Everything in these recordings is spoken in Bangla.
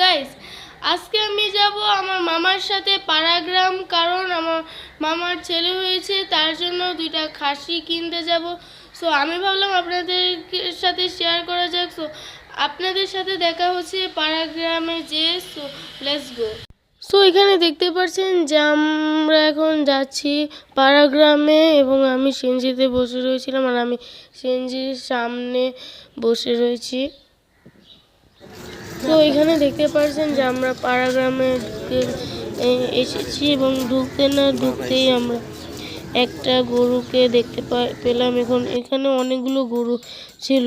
গাইস আজকে আমি যাব আমার মামার সাথে পাড়াগ্রাম, কারণ আমার মামার ছেলে হয়েছে, তার জন্য দুইটা খাসি কিনতে যাব। সো আমি ভাবলাম আপনাদের সাথে শেয়ার করা যাক। সো আপনাদের সাথে দেখা হচ্ছে পাড়াগ্রামে যে সো লেটস গো সো এখানে দেখতে পাচ্ছেন যে, আমরা এখন যাচ্ছি পাড়াগ্রামে এবং আমি সেনজিতে বসে রয়েছিলাম আর আমি সেনজির সামনে বসে রয়েছি। তো এখানে দেখতে পাচ্ছেন যে আমরা পাড়াগ্রামে ঢুকে এ- এসেছি এবং ঢুকতে না ঢুকতেই আমরা একটা গরুকে দেখতে পেলাম। এখন এখানে অনেকগুলো গরু ছিল।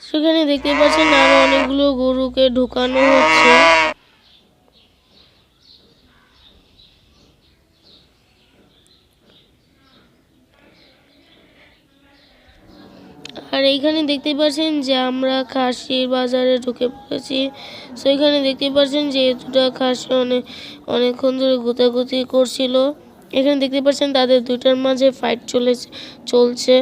সেখানে দেখতে পাচ্ছেন আরও অনেকগুলো গরুকে ঢুকানো হচ্ছে। আর এইখানে দেখতে পাচ্ছেন যে আমরা খাসির বাজারে ঢুকে পড়েছি। সো এখানে দেখতে পাচ্ছেন যে দুটা খাসি অনেক অনেকক্ষণ ধরে গুতাগুতি করছিল। এখানে দেখতে পাচ্ছেন তাদের দুইটার মাঝে ফাইট চলে চলছে।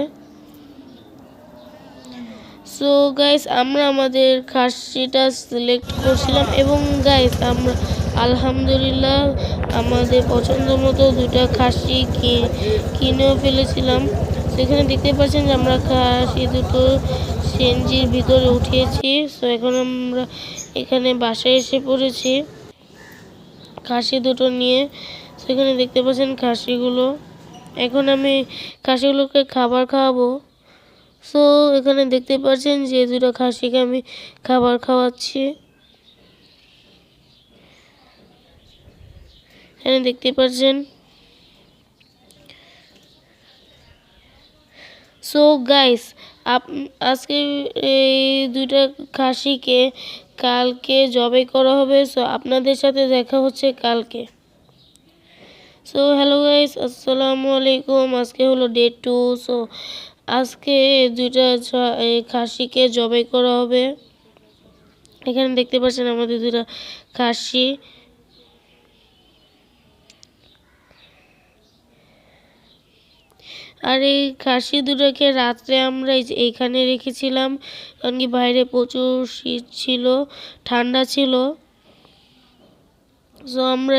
সো গাইস আমরা আমাদের খাসিটা সিলেক্ট করছিলাম এবং গাইস আমরা আলহামদুলিল্লাহ আমাদের পছন্দ মতো দুটা খাসি কিনেও ফেলেছিলাম। সেখানে দেখতে পাচ্ছেন যে আমরা খাসি দুটো সেনজির ভিতরে উঠিয়েছি। সো এখন আমরা এখানে বাসায় এসে পড়েছি। খাসি দুটো নিয়ে। সেখানে দেখতে পাচ্ছেন খাসিগুলো। এখন আমি খাসিগুলোকে খাবার খাওয়াবো। সো এখানে দেখতে পাচ্ছেন যে দুটো খাসিকে আমি খাবার খাওয়াচ্ছি। এখানে দেখতে পাচ্ছেন সো গাইস আজকে এই দুইটা খাসিকে কালকে জবাই করা হবে। সো আপনাদের সাথে দেখা হচ্ছে কালকে। সো হ্যালো গাইস আসসালামু আলাইকুম। আজকে হলো ডে টু সো আজকে দুইটা খাসিকে জবাই করা হবে। এখানে দেখতে পাচ্ছেন আমাদের দুইটা খাসি। আর এই খাসি দুটোকে রাত্রে আমরা এই এইখানে রেখেছিলাম, কারণ কি বাইরে প্রচুর শীত ছিল, ঠান্ডা ছিল। সো আমরা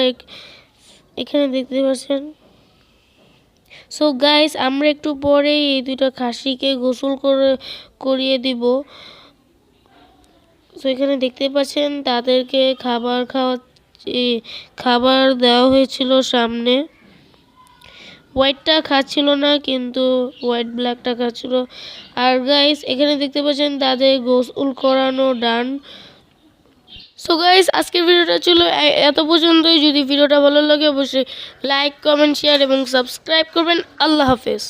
এখানে দেখতে পাচ্ছেন। সো গাইস আমরা একটু পরে এই দুটো খাসিকে গোসল করে, করিয়ে দিব। সো এখানে দেখতে পাচ্ছেন, তাদেরকে খাবার খাওয়া খাবার দেওয়া হয়েছিল সামনে। হোয়াইটটা খাচ্ছিল না, কিন্তু হোয়াইট ব্ল্যাকটা খাচ্ছিল। আর গাইস এখানে দেখতে পাচ্ছেন তাদের গোসল করানো ডান সো গাইস আজকের ভিডিওটা ছিল এত পর্যন্তই। যদি ভিডিওটা ভালো লাগে, অবশ্যই লাইক কমেন্ট শেয়ার এবং সাবস্ক্রাইব করবেন। আল্লাহ হাফেজ।